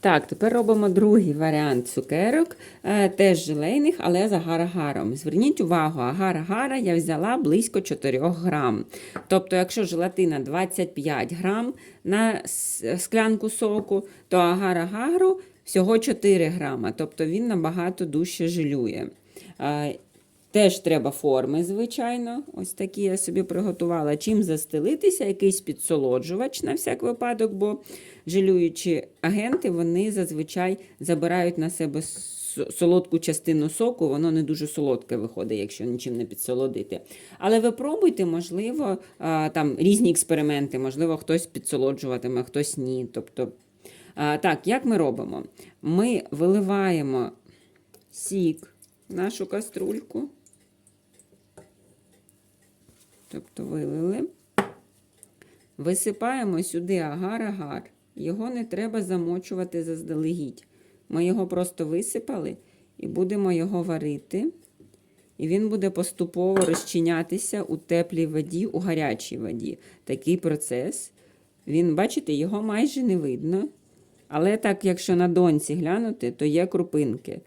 Так, тепер робимо другий варіант цукерок, е, теж желейних, але з агар-агаром. Зверніть увагу, агар-агара я взяла близько 4 грам. Тобто, якщо желатина 25 грам на склянку соку, то агар-агару всього 4 грама. Тобто він набагато дужче жилює. Теж треба форми, звичайно. Ось такі я собі приготувала. Чим застелитися, якийсь підсолоджувач на всяк випадок, бо жилюючі агенти вони зазвичай забирають на себе солодку частину соку, воно не дуже солодке виходить, якщо нічим не підсолодити. Але ви пробуйте, можливо, там різні експерименти, можливо, хтось підсолоджуватиме, хтось ні. Тобто, так, як ми робимо? Ми виливаємо сік нашу каструльку. Тобто вилили. Висипаємо сюди агар-агар. Його не треба замочувати заздалегідь. Ми його просто висипали і будемо його варити. І він буде поступово розчинятися у теплій воді, у гарячій воді. Такий процес. Він, бачите, його майже не видно. Але так, якщо на донці глянути, то є крупинки.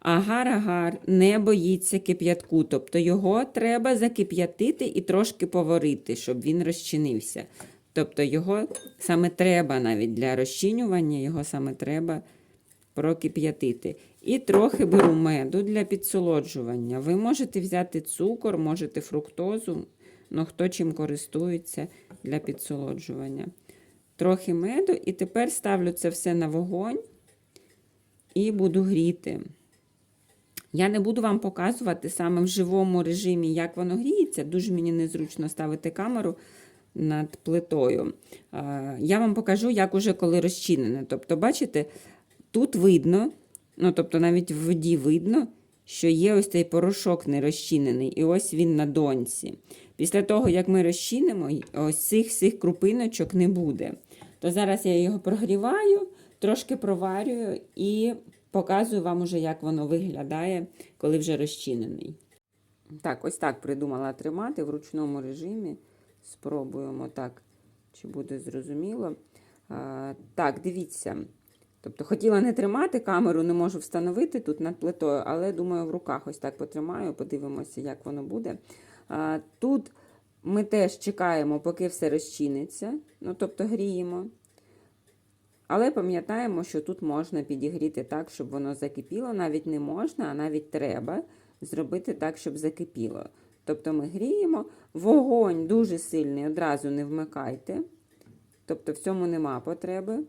Агар-агар не боїться кип'ятку, тобто його треба закип'ятити і трошки поварити, щоб він розчинився. Тобто його саме треба навіть для розчинювання, його саме треба прокип'ятити. І трохи беру меду для підсолоджування. Ви можете взяти цукор, можете фруктозу, ну хто чим користується для підсолоджування. Трохи меду, і тепер ставлю це все на вогонь і буду гріти. Я не буду вам показувати саме в живому режимі, як воно гріється. Дуже мені незручно ставити камеру над плитою. Я вам покажу, як уже коли розчинене. Тобто, бачите, тут видно, ну тобто навіть в воді видно, що є ось цей порошок нерозчинений, і ось він на донці. Після того, як ми розчинимо, ось цих всіх крупиночок не буде. То зараз я його прогріваю, трошки проварюю і показую вам уже, як воно виглядає, коли вже розчинений. Так, ось так придумала тримати в ручному режимі. Спробуємо так, чи буде зрозуміло. А, так, дивіться. Тобто хотіла не тримати камеру, не можу встановити тут над плитою, але думаю, в руках ось так потримаю, подивимося, як воно буде. А, тут ми теж чекаємо, поки все розчиниться, ну тобто гріємо. Але пам'ятаємо, що тут можна підігріти так, щоб воно закипіло. Навіть не можна, а навіть треба зробити так, щоб закипіло. Тобто ми гріємо, вогонь дуже сильний, одразу не вмикайте. Тобто в цьому нема потреби.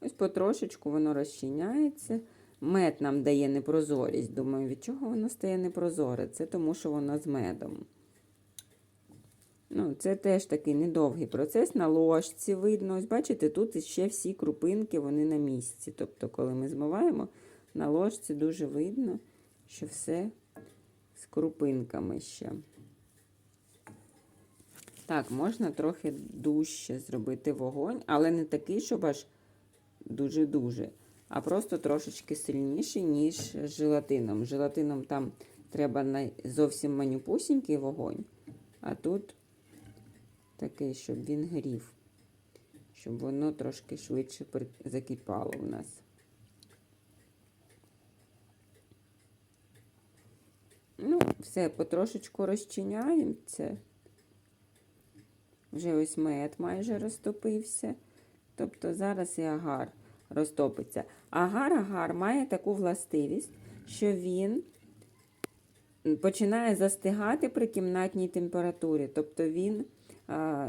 Ось потрошечку воно розчиняється. Мед нам дає непрозорість. Думаю, від чого воно стає непрозоре? Це тому, що воно з медом. Ну, Це теж такий недовгий процес. На ложці видно. Ось бачите, тут ще всі крупинки вони на місці. Тобто, коли ми змиваємо, на ложці дуже видно, що все з крупинками ще. Так, можна трохи дужче зробити вогонь, але не такий, щоб аж дуже-дуже, а просто трошечки сильніший, ніж з желатином. Желатином там треба зовсім манюпусінький вогонь, а тут такий, щоб він грів, щоб воно трошки швидше закипало у нас. Ну, все, потрошечку розчиняємо це. Вже ось мед майже розтопився. Тобто зараз і агар розтопиться. Агар-агар має таку властивість, що він починає застигати при кімнатній температурі. Тобто він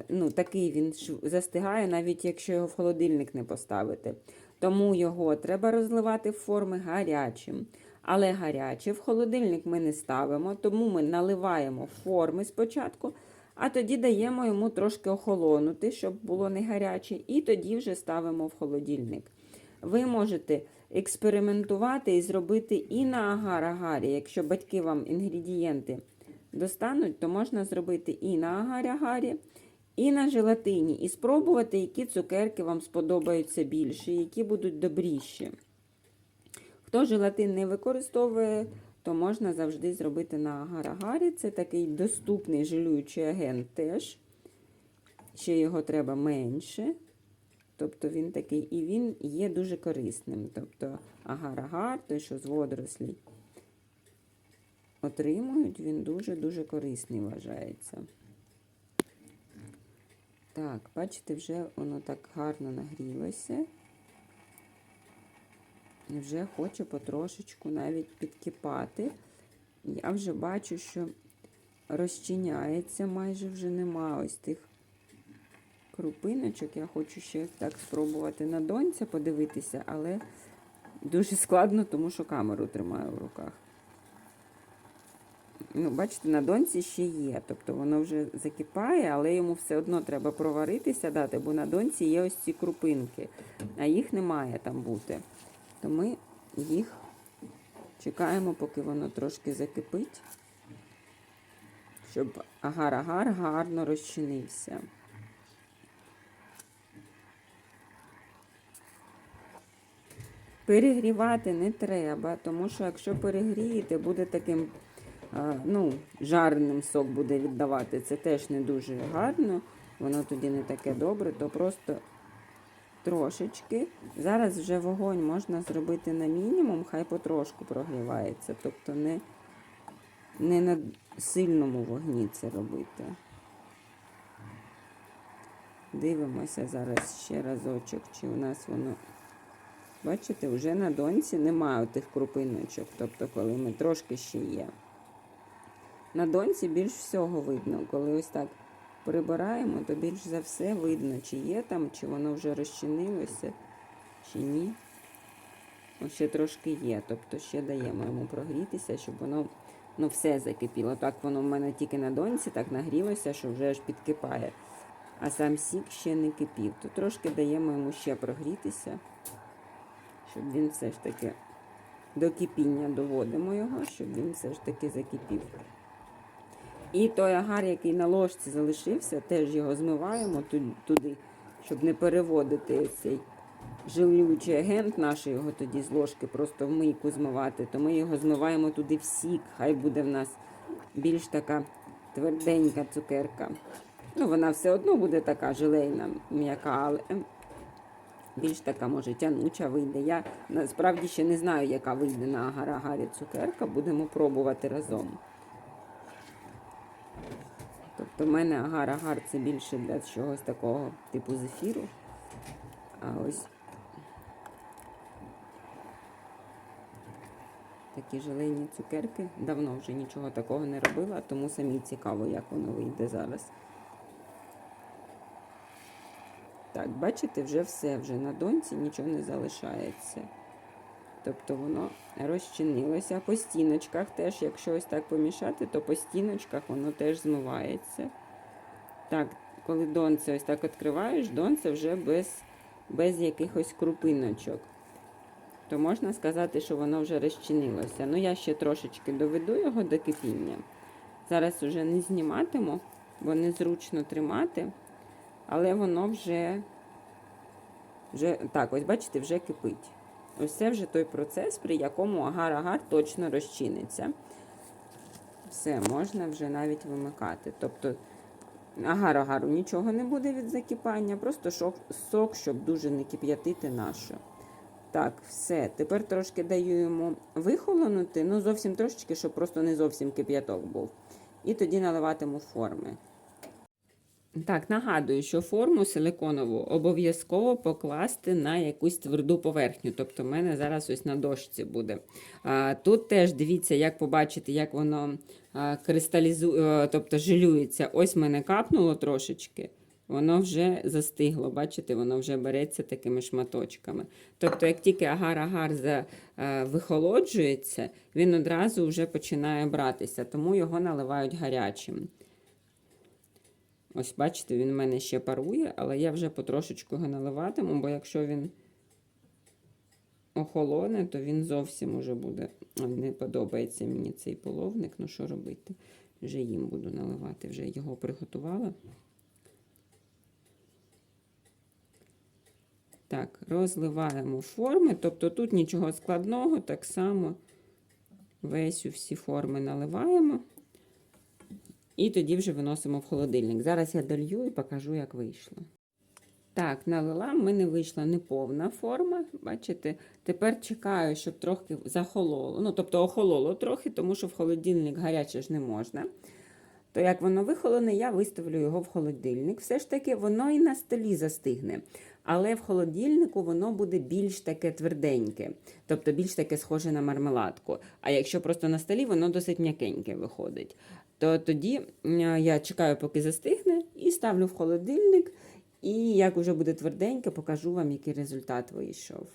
ну, такий він застигає, навіть якщо його в холодильник не поставити. Тому його треба розливати в форми гарячим. Але гаряче в холодильник ми не ставимо, тому ми наливаємо форми спочатку, а тоді даємо йому трошки охолонути, щоб було не гаряче, і тоді вже ставимо в холодильник. Ви можете експериментувати і зробити і на агар-агарі. Якщо батьки вам інгредієнти достануть, то можна зробити і на агар-агарі, і на желатині, і спробувати, які цукерки вам сподобаються більше, які будуть добріші. Хто желатин не використовує, то можна завжди зробити на агар-агарі. Це такий доступний жилюючий агент теж. Ще його треба менше. Тобто він такий, і він є дуже корисним. Тобто агар-агар, той, що з водорослій отримують, він дуже-дуже корисний вважається. Так, бачите, вже воно так гарно нагрілося. І вже хоче потрошечку навіть підкипати. Я вже бачу, що розчиняється, майже вже нема ось тих крупиночок. Я хочу ще так спробувати на донця подивитися, але дуже складно, тому що камеру тримаю в руках. Ну, бачите, на донці ще є. Тобто воно вже закипає, але йому все одно треба проваритися дати, бо на донці є ось ці крупинки, а їх не має там бути. То ми їх чекаємо, поки воно трошки закипить, щоб агар-агар гарно розчинився. Перегрівати не треба, тому що якщо перегрієте, буде таким ну, жарним сок буде віддавати. Це теж не дуже гарно, воно тоді не таке добре, то просто трошечки. Зараз вже вогонь можна зробити на мінімум, хай потрошку прогрівається. Тобто не, не на сильному вогні це робити. Дивимося зараз ще разочок, чи у нас воно. Бачите, вже на донці немає тих крупиночок, тобто, коли ми трошки ще є. На донці більш всього видно, коли ось так прибираємо, то більш за все видно, чи є там, чи воно вже розчинилося, чи ні. Ось ще трошки є, тобто ще даємо йому прогрітися, щоб воно ну, все закипіло. Так воно в мене тільки на донці так нагрілося, що вже аж підкипає. А сам сік ще не кипів. То трошки даємо йому ще прогрітися, щоб він все ж таки до кипіння доводимо його, щоб він все ж таки закипів. І той агар, який на ложці залишився, теж його змиваємо туди, щоб не переводити цей жилючий агент наш його тоді з ложки просто в мийку змивати, то ми його змиваємо туди в сік. Хай буде в нас більш така тверденька цукерка. Ну, вона все одно буде така желейна, м'яка, але більш така, може, тянуча вийде. Я насправді ще не знаю, яка вийде на агар-агарі цукерка. Будемо пробувати разом. Тобто в мене агар-агар це більше для чогось такого типу зефіру. А ось такі желейні цукерки. Давно вже нічого такого не робила, тому самі цікаво, як воно вийде зараз. Так, бачите, вже все, вже на донці нічого не залишається. Тобто воно розчинилося. По стіночках теж, якщо ось так помішати, то по стіночках воно теж змивається. Так, коли донце ось так відкриваєш, донце вже без, без якихось крупиночок. То можна сказати, що воно вже розчинилося. Ну, я ще трошечки доведу його до кипіння. Зараз вже не зніматиму, бо незручно тримати, але воно вже, вже так, ось бачите, вже кипить. Ось це вже той процес, при якому агар-агар точно розчиниться. Все, можна вже навіть вимикати. Тобто агар-агару нічого не буде від закипання, просто шок, сок, щоб дуже не кип'ятити нашу. Так, все. Тепер трошки даю йому вихолонути, ну зовсім трошечки, щоб просто не зовсім кип'яток був. І тоді наливатиму форми. Так, нагадую, що форму силиконову обов'язково покласти на якусь тверду поверхню. Тобто, в мене зараз ось на дошці буде. Тут теж дивіться, як побачити, як воно кристалізує, тобто жилюється. Ось мене капнуло трошечки. Воно вже застигло, бачите, воно вже береться такими шматочками. Тобто, як тільки агар-агар е, вихолоджується, він одразу вже починає братися, тому його наливають гарячим. Ось, бачите, він в мене ще парує, але я вже потрошечку його наливатиму, бо якщо він охолоне, то він зовсім уже буде. Не подобається мені цей половник. Ну, що робити? Вже їм буду наливати, вже його приготувала. Так, розливаємо форми, тобто тут нічого складного, так само весь у всі форми наливаємо. І тоді вже виносимо в холодильник. Зараз я долью і покажу, як вийшло. Так, налила, в мене вийшла неповна форма. Бачите, тепер чекаю, щоб трохи захололо. Ну, тобто охололо трохи, тому що в холодильник гаряче ж не можна. То як воно вихолоне, я виставлю його в холодильник. Все ж таки, воно і на столі застигне. Але в холодильнику воно буде більш таке тверденьке, тобто більш таке схоже на мармеладку. А якщо просто на столі, воно досить м'якеньке виходить. То тоді я чекаю, поки застигне, і ставлю в холодильник. І як вже буде тверденьке, покажу вам, який результат вийшов.